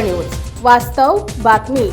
News. वास्तव बातमी.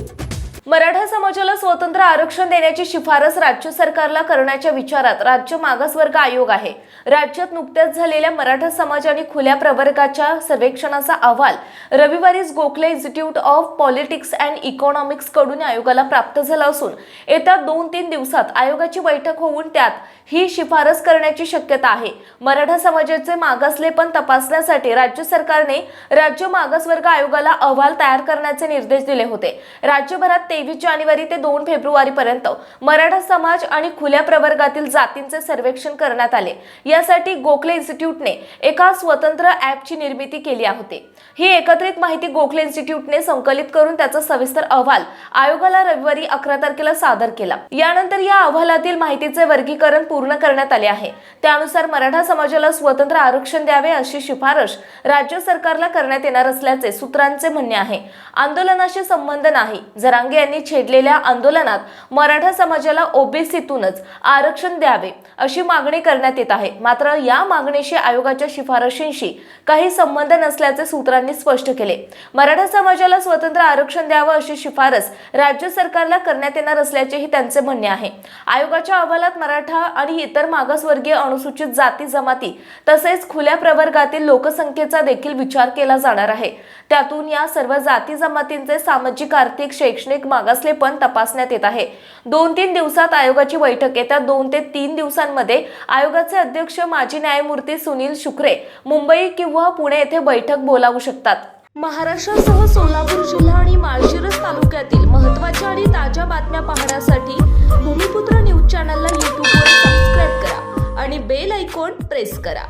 मराठा समाजाला स्वतंत्र आरक्षण देण्याची शिफारस राज्य सरकारला करण्याच्या विचारात राज्य मागासवर्ग आयोग आहे. राज्यात नुकत्याच झालेल्या मराठा समाज आणि खुल्या प्रवर्गाच्या सर्वेक्षणाचा अहवाल रविवारीच Gokhale institute of politics and इकॉनॉमिक्सकडून आयोगाला प्राप्त झाला असून येत्या दोन तीन दिवसात आयोगाची बैठक होऊन त्यात ही शिफारस करण्याची शक्यता आहे. मराठा समाजाचे मागासलेपण तपासण्यासाठी राज्य सरकारने राज्य मागासवर्ग आयोगाला अहवाल तयार करण्याचे निर्देश दिले होते. राज्यभरात तेवीस जानेवारी ते दोन फेब्रुवारी पर्यंत मराठा समाज आणि खुल्या प्रवर्गातील जातींचे सर्वेक्षण करण्यात आले. यासाठी गोखले इन्स्टिट्यूटने एका स्वतंत्र ॲपची निर्मिती केली होती. ही एकत्रित माहिती गोखले इन्स्टिट्यूटने संकलित करून त्याचा सविस्तर अहवाल आयोगाला रविवारी अकरा तारखेला सादर केला. यानंतर या अहवालातील माहितीचे वर्गीकरण पूर्ण करण्यात आले आहे. त्यानुसार मराठा समाजाला स्वतंत्र आरक्षण द्यावे अशी शिफारस राज्य सरकारला करण्यात येणार असल्याचे सूत्रांचे म्हणणे आहे. आंदोलनाशी संबंध नाही. जरांगे यांनी छेडलेल्या आंदोलनात मराठा समाजाला ओबीसीतूनच आरक्षण द्यावे अशी मागणी करण्यात येत आहे. मात्र या मागणीशी आयोगाच्या शिफारशींशी काही संबंध नसल्याचे सूत्रांनी स्पष्ट केले. मराठा समाजाला स्वतंत्र आरक्षण द्यावं अशी शिफारस राज्य सरकारला करण्यात येणार असल्याचेही त्यांचे म्हणणे आहे. आयोगाच्या अहवालात मराठा आणि इतर मागासवर्गीय अनुसूचित जाती जमाती तसेच खुल्या प्रवर्गातील लोकसंख्येचा देखील विचार केला जाणार आहे. त्यातून या सर्व जाती जमातींचे सामाजिक आर्थिक शैक्षणिक मागासलेपण तपासण्यात येत आहे. दोन तीन दिवसात आयोगाची बैठक येत्या दोन ते तीन दिवसांमध्ये आयोगाचे अध्यक्ष माजी न्यायमूर्ती सुनील शुक्रे मुंबई किंवा पुणे येथे बैठक बोलावू शकतात. महाराष्ट्रासह सोलापूर जिल्हा आणि माळशिरस तालुक्यातील महत्त्वाच्या आणि ताज्या बातम्या पाहण्यासाठी भूमिपुत्र न्यूज चॅनलला यूट्यूबवर सबस्क्राईब करा आणि बेल ऐकॉन प्रेस करा.